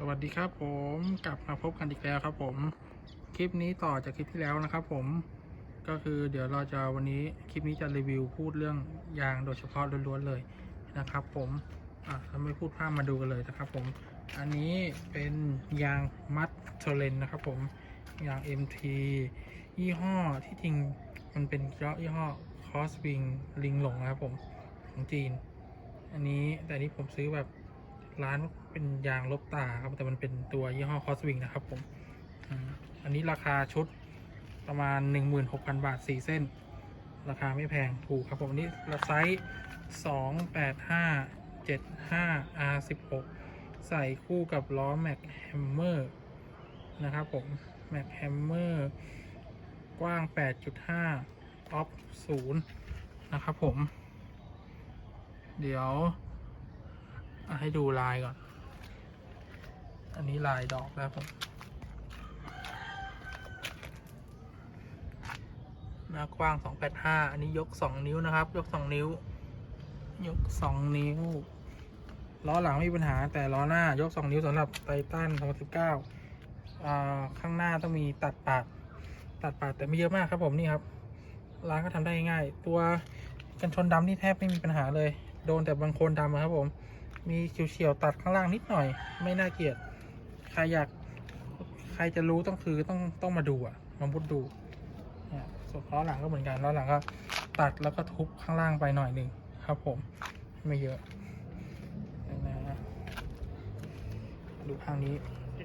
สวัสดีครับผมกลับมาพบกันอีกแล้วครับผม คลิปนี้ต่อจากคลิปที่แล้วนะครับผมก็คือเดี๋ยวเราจะวันนี้คลิปนี้จะรีวิวพูดเรื่องยางโดยเฉพาะล้วนๆเลยนะครับ ผมอะเราไม่พูดพร่ำมาดูกันเลยนะครับ ผมอันนี้เป็นยางมัดโซเลนนะครับ ผมยาง MT ยี่ห้อที่จริงมันเป็นยี่ห้อคอสวิงลิงหลงนะครับผมของจีน อันนี้แต่นี้ผมซื้อแบบร้าน เป็นยางลบตาครับ แต่มันเป็นตัวยี่ห้อคอสวิงนะครับผม อันนี้ราคาชุดประมาณ 16,000 บาท 4 เส้น ราคาไม่แพงถูกครับผมอันนี้ไซส์28575 R16 ใส่คู่กับล้อ Mac Hammer นะครับผม Mac Hammer กว้าง 8.5 ออฟ0นะครับผม เดี๋ยว ให้ดูลายก่อน อันนี้ลายดอกแล้วผมหน้ากว้าง 285 อันนี้ยก 2 นิ้วนะครับ ยก 2 นิ้ว ยก 2 นิ้ว ล้อหลังไม่มีปัญหา แต่ล้อหน้ายก 2 นิ้วสำหรับไททัน2019อ่าข้างหน้าต้องมีตัดปาด ตัดปาดแต่ไม่เยอะมากครับผมนี่ครับ ร้านก็ทำได้ง่าย ตัวกันชนดำนี่แทบไม่มีปัญหาเลย โดนแต่บางโคนดำครับผม มีเฉียวๆตัดข้างล่างนิดหน่อย ไม่น่าเกลียด ใครอยาก ใครจะรู้ต้องคือต้องต้องมาดูอะมามุดดูเนี่ยส่วนล้อหลังก็เหมือนกันล้อหลังก็ตัดแล้วก็ทุบข้างล่างไปหน่อยหนึ่งครับผม ไม่เยอะนะดูข้างนี้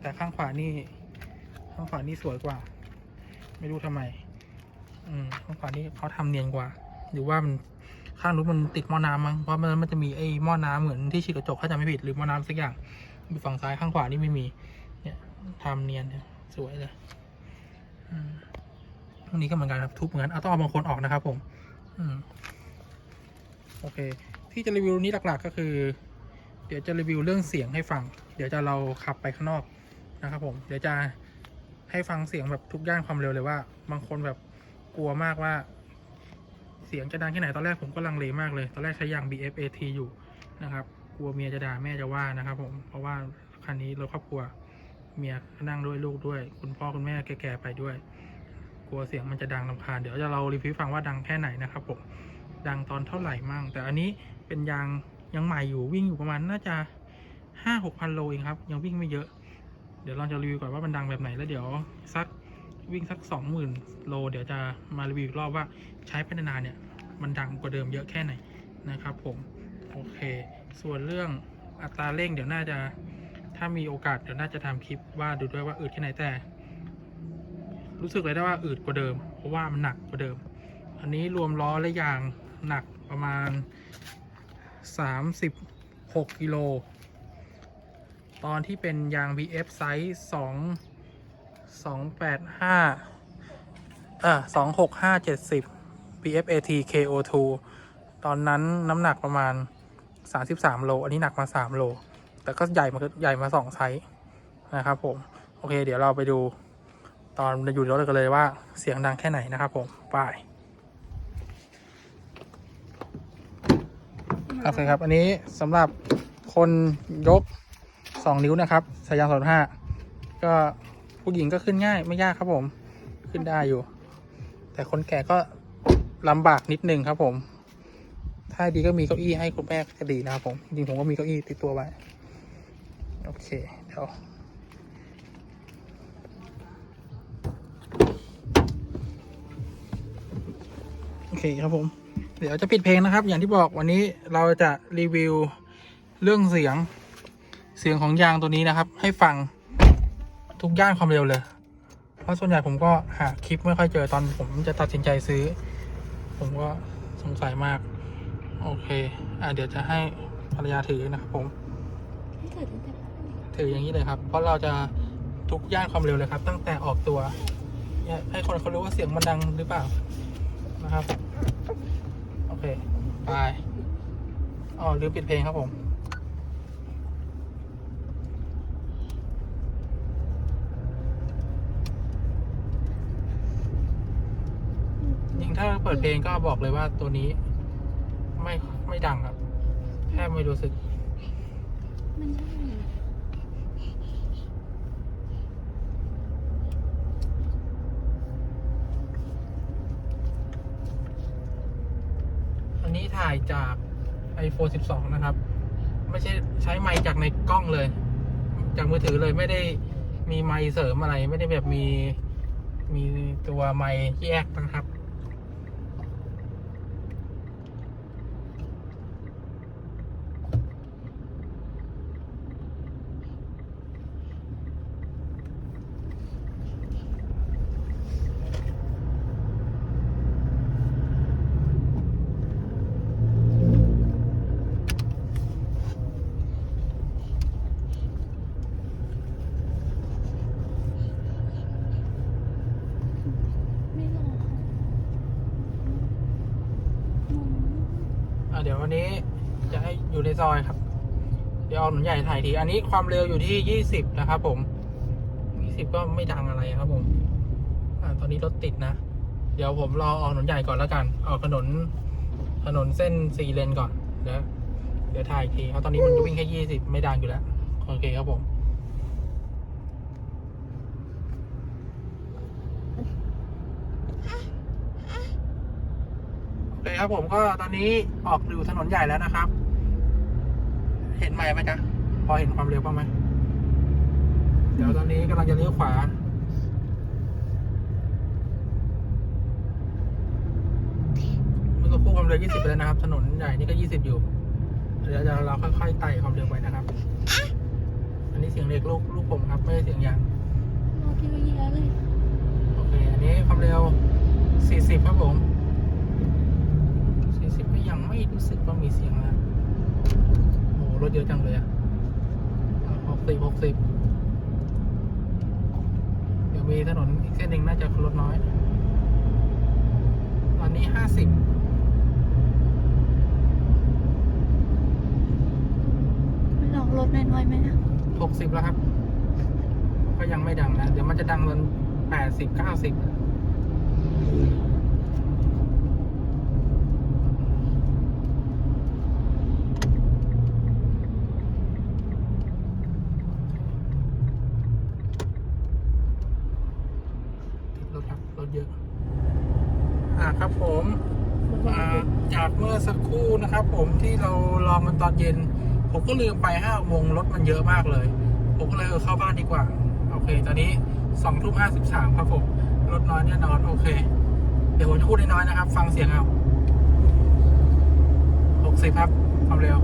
แต่ข้างขวานี่ ข้างขวานี่สวยกว่า ไม่รู้ทำไม อืมข้างขวานี่เขาทำเนียนกว่า หรือว่ามันข้างนู้นมันติดหม้อน้ำมั้งเพราะมันมันจะมีไอ้หม้อน้ำเหมือนที่ฉีดกระจกถ้าจำไม่ผิดหรือหม้อน้ำสักอย่าง ฝั่งซ้ายข้างขวานี่ไม่มี เนี่ยทำเนียนสวยเลยอืมตรงนี้ก็เหมือนกันครับทุบเหมือนกันเอาต้องเอาบางคนออกนะครับ ผม อืมโอเค ที่จะรีวิวนี้หลักๆก็คือ เดี๋ยวจะรีวิวเรื่องเสียงให้ฟัง เดี๋ยวจะเราขับไปข้างนอกนะครับ ผม เดี๋ยวจะให้ฟังเสียงแบบทุกย่านความเร็วเลยว่า บางคนแบบกลัวมากว่า เสียงจะดังแค่ไหนตอนแรกผมก็ลังเลมากเลย ตอนแรกใช้ยาง BFAT อยู่นะครับ กลัวเมียจะด่าแม่จะว่านะครับ ผม เพราะว่าคันนี้รถครอบครัว เมียนั่งด้วยลูกด้วย คุณพ่อคุณแม่แก่ๆไปด้วย กลัวเสียงมันจะดังลำคาญเดี๋ยวจะเรารีวิวฟังว่าดังแค่ไหนนะครับผม ดังตอนเท่าไหร่มั่ง แต่อันนี้เป็นยางยังใหม่อยู่วิ่งอยู่ประมาณน่าจะห้าหกพันโลเองครับ ยังวิ่งไม่เยอะ เดี๋ยวเราจะรีวิวก่อนว่ามันดังแบบไหนแล้วเดี๋ยวสักวิ่งสักสองหมื่นโล เดี๋ยวจะมารีวิวอีกรอบว่าใช้ไปนานเนี่ย มันดังกว่าเดิมเยอะแค่ไหนนะครับผม โอเค ส่วนเรื่องอัตราเร่งเดี๋ยวน่าจะถ้ามีโอกาสเดี๋ยวน่าจะทำคลิปว่าดูด้วยว่าอืดแค่ไหนแต่ รู้สึกเลยได้ว่าอืดกว่าเดิม เพราะว่ามันหนักกว่าเดิม อันนี้รวมล้อและยางหนักประมาณ 36กิโลตอนที่เป็นยาง BF ไซส์2 285อ่า26570 BFAT KO2 ตอนนั้นน้ำหนักประมาณ 33โล อันนี้หนักมา3โล แต่ก็ใหญ่มาใหญ่มา2ไซส์นะครับผม โอเค เดี๋ยวเราไปดูตอนอยู่รถกันเลยว่าเสียงดังแค่ไหนนะครับผม ไปโอเคครับ อันนี้สำหรับคนยก 2 นิ้วนะครับสายยางสองห้าก็ผู้หญิงก็ขึ้นง่ายไม่ยากครับผม ขึ้นได้อยู่ แต่คนแก่ก็ลำบากนิดนึงครับผม ถ้าดีก็มีเก้าอี้ให้คุณแม่ก็ดีนะครับผมจริงผมก็มีเก้าอี้ติดตัวไว้โอเคเดี๋ยวโอเคครับผม เดี๋ยวจะปิดเพลงนะครับ อย่างที่บอกวันนี้เราจะรีวิวเรื่องเสียงเสียงของยางตัวนี้นะครับ ให้ฟังทุกย่านความเร็วเลย เพราะส่วนใหญ่ผมก็หาคลิปไม่ค่อยเจอตอนผมจะตัดสินใจซื้อ ผมก็สงสัยมาก โอเค อะเดี๋ยวจะให้ภรรยาถือนะครับผมไม่เกิดตั้งแต่ถืออย่างนี้เลยครับ เพราะเราจะทุกย่านความเร็วเลยครับ ตั้งแต่ออกตัวเนี่ยให้คนเขารู้ว่าเสียงมันดังหรือเปล่านะครับ โอเค ไป อ๋อลืมปิดเพลงครับผมยิ่งถ้าเปิดเพลงก็บอกเลยว่าตัวนี้ ไม่ไม่ดังครับแค่ไม่รู้สึกอันนี้ถ่ายจาก iPhone 12 นะครับ ไม่ใช่ใช้ไมค์จากในกล้องเลย จากมือถือเลยไม่ได้มีไมค์เสริมอะไร ไม่ได้แบบมีมีตัวไมค์แยกนะครับ เดี๋ยวเอาหนุนใหญ่ถ่ายทีอันนี้ความเร็วอยู่ที่ยี่สิบนะครับผมยี่สิบก็ไม่ดังอะไรครับผมอ่าตอนนี้รถติดนะ เดี๋ยวผมรอออกถนนใหญ่ก่อนแล้วกัน ออกถนนถนนเส้นสี่เลนก่อนเดี๋ยวเดี๋ยวถ่ายอีกทีเพราะตอนนี้มันวิ่งแค่ยี่สิบไม่ดังอยู่แล้ว โอเคครับผมโอเคครับผมก็ตอนนี้ออกอยู่ถนนใหญ่แล้วนะครับ เห็นไหมค์ไหมจ๊ะพอเห็นความเร็วบ้างไหมเดี๋ยวตอนนี้กำลังจะเลี้ยวขวาเมื่อสักครู่ความเร็ว 20ไปแล้วนะครับ ถนนใหญ่นี่ก็ 20 อยู่เดี๋ยวเราค่อยๆไต่ความเร็วไปนะครับ อันนี้เสียงเด็กลูกลูกผมครับ ไม่ใช่เสียงยางรอที่ระยะเลยโอเค อันนี้ความเร็ว 40 ครับผม 40 ก็ยังไม่รู้สึกว่ามีเสียงนะโอ้โห รถเยอะจังเลยอะหกสิบหกสิบเดี๋ยวมีถนนอีกเส้นหนึ่งน่าจะรถน้อย ตอนนี้50ไม่ลองรถน้อยๆไหมนะ60แล้วครับ ก็ยังไม่ดังนะ เดี๋ยวมันจะดังตอน80 90รถครับรถเยอะ อ่าครับผม อ่าจากเมื่อสักครู่นะครับ ผม ที่เราลองมันตอนเย็น ผมก็ลืมไปห้าโมงรถมันเยอะมากเลย ผมก็เลยเข้าบ้านดีกว่า โอเค ตอนนี้สองทุ่มห้าสิบสามครับผม รถน้อยแน่นอนโอเค เดี๋ยวผมจะพูดน้อยๆนะครับ ฟังเสียงเอาหกสิบครับความเร็ว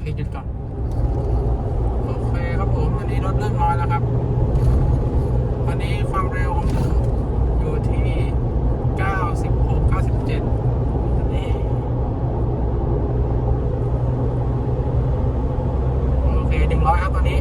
เคหยุดก่อน โอเคครับผมอันนี้รถเริ่มน้อยแล้วครับ ตอนนี้ความเร็วของผมอยู่ที่ 96 97นี่โอเค100 ครับตอนนี้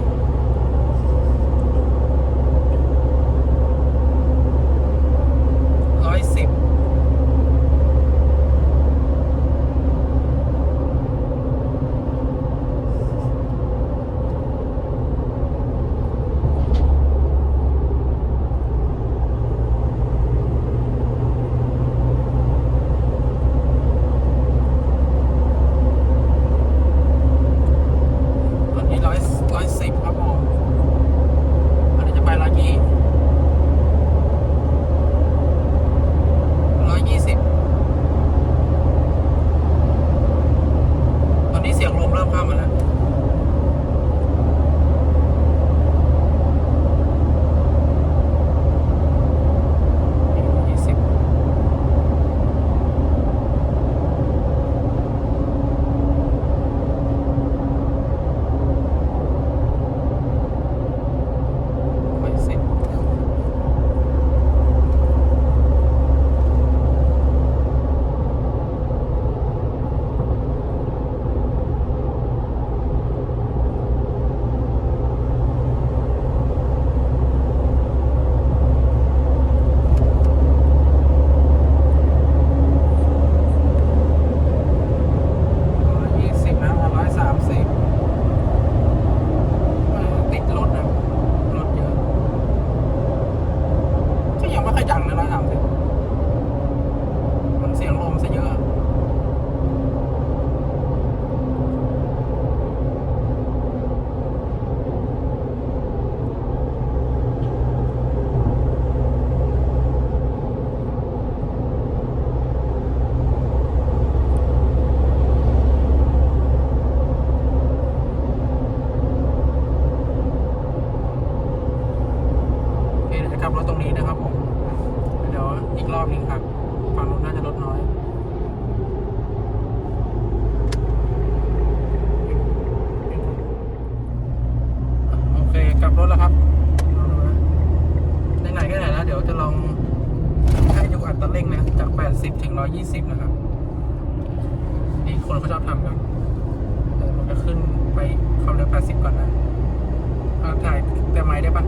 ตะเล่งนะ จาก 80 ถึง 120 นะครับ นี่คนเขาชอบทำกันเดี๋ยวผมจะขึ้นไปความเร็ว 80 ก่อนนะเอาถ่ายแต่ไม้ได้ปะ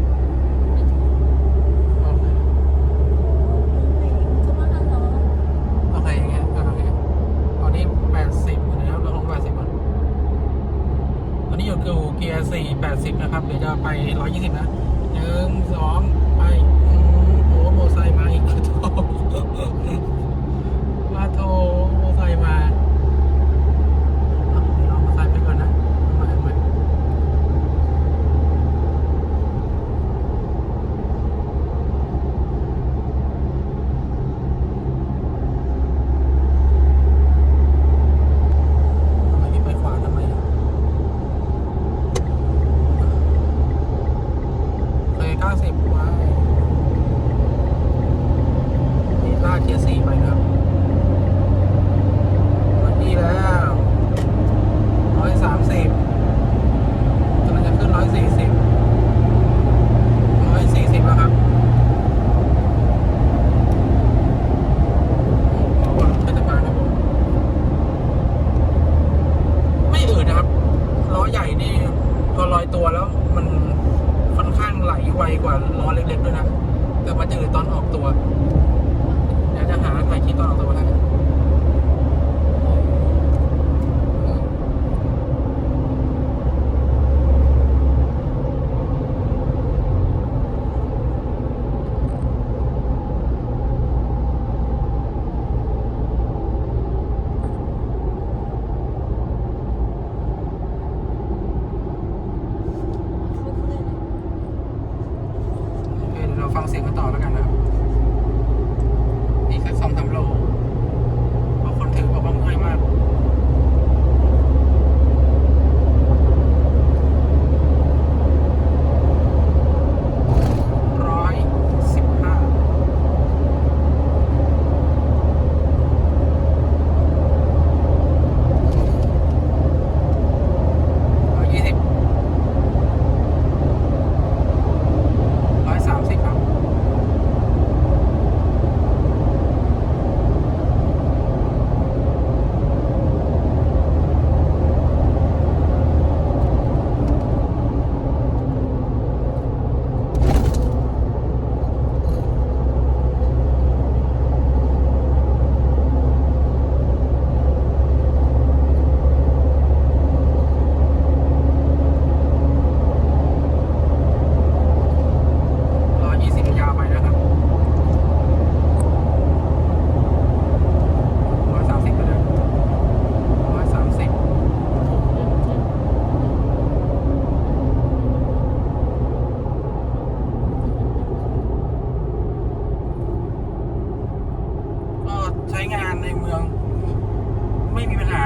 อยู่เกียร์สี่แปดสิบนะครับ เดี๋ยวจะไปร้อยยี่สิบนะหนึ่งสอง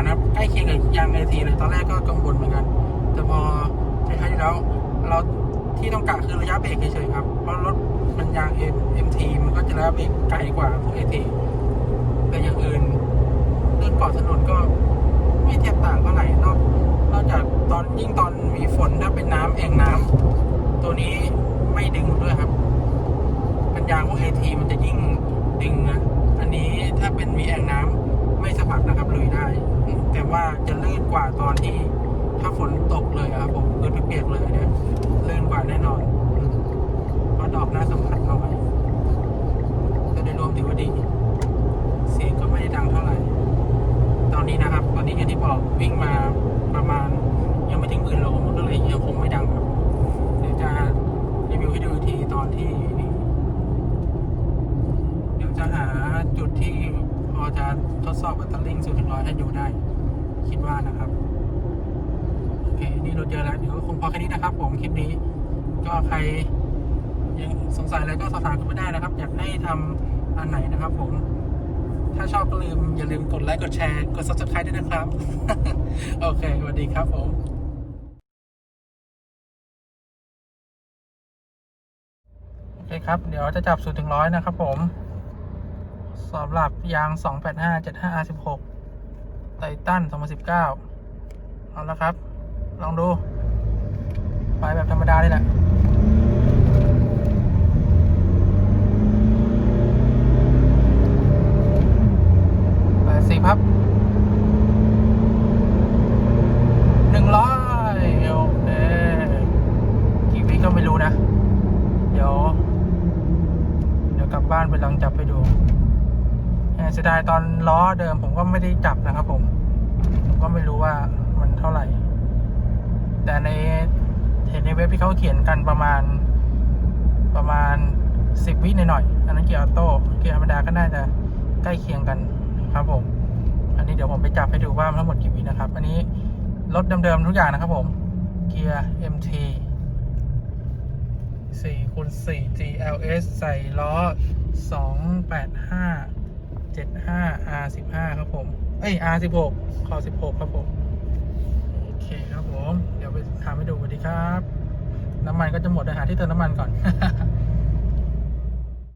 นะครับใกล้เคียงกับยางไอทีเลยตอนแรกก็กังวลเหมือนกัน แต่พอใช้ครั้งที่แล้วเราที่ต้องกะคือระยะเบรกเฉยๆครับ เพราะรถมันยาง MT มันก็จะระยะเบรกไกลกว่าพวก AT แต่อย่างอื่นเรื่องเกาะถนนก็ไม่เทียบต่างเท่าไหร่นอกนอกจากตอนยิ่งตอนมีฝนถ้าเป็นน้ำแอ่งน้ำตัวนี้ไม่ดึงด้วยครับเป็นยางพวก AT มันจะยิ่งดึงนะอันนี้ถ้าเป็นมีแอ่งน้ำไม่สะบัดนะครับลุยได้ แต่ว่าจะลื่นกว่าตอนที่ ถ้าฝนตกเลยครับผมคือเปียกเลยเนี่ยลื่นกว่าแน่นอนเพราะดอกน่าสัมผัสน้อยแต่โดยรวมถือว่าดี เสียงก็ไม่ได้ดังเท่าไหร่ ตอนนี้นะครับ ตอนนี้อย่างที่บอกวิ่งมาประมาณ ยังไม่ถึงหมื่นโลมันก็เลยยังคงไม่ดังครับ เดี๋ยวจะรีวิวให้ดูอีกทีตอนที่นี่ เดี๋ยวจะหาจุดที่พอจะทดสอบอัตราเร่งสูงถึงร้อยให้ดูได้ คิดว่านะครับ โอเค นี่เราเพอแค่นี้นะครับ ผมคลิปนี้ ก็ใครยังสงสัยอะไรก็สอบถามกันมาได้นะครับ อยากให้ทำอันไหนนะครับ ผม ถ้าชอบก็ลืมอย่าลืมกดไลค์กดแชร์กด subscribe ด้วยนะครับ โอเคสวัสดีครับผมโอเคครับ เดี๋ยวจะจับสูตรถึงร้อยนะครับ ผมสำหรับยาง 285 75 R16 ไททัน2019 เอาละครับ ลองดู ไปแบบธรรมดาเลยแหละแปสิบครับหนึ่งร้อยโอเคกี่วิก็ไม่รู้นะ เดี๋ยว เดี๋ยวกลับบ้านไปลองจับไปดูเอ่อเสียดายตอนล้อเดิมผมก็ไม่ได้จับนะครับผม ผมก็ไม่รู้ว่ามันเท่าไหร่ แต่ใน ห็นในเว็บที่เขาเขียนกันประมาณประมาณสิบวิหน่อยๆอันนั้นเกียร์ออโต้เกียร์ธรรมดาก็น่าจะใกล้เคียงกันครับผม อันนี้เดี๋ยวผมไปจับให้ดูว่ามันทั้งหมดกี่วินะครับ อันนี้รถเดิมๆทุกอย่างนะครับผม เกียร์ MT 4คูณ4 GLS ใส่ล้อ 285 75 R15 ครับผม เอ้ย R16 คอ16 ครับผม โอเคครับผม ไปทำให้ดูสวัสดีครับ น้ำมันก็จะหมดนะหาที่เติมน้ำมันก่อน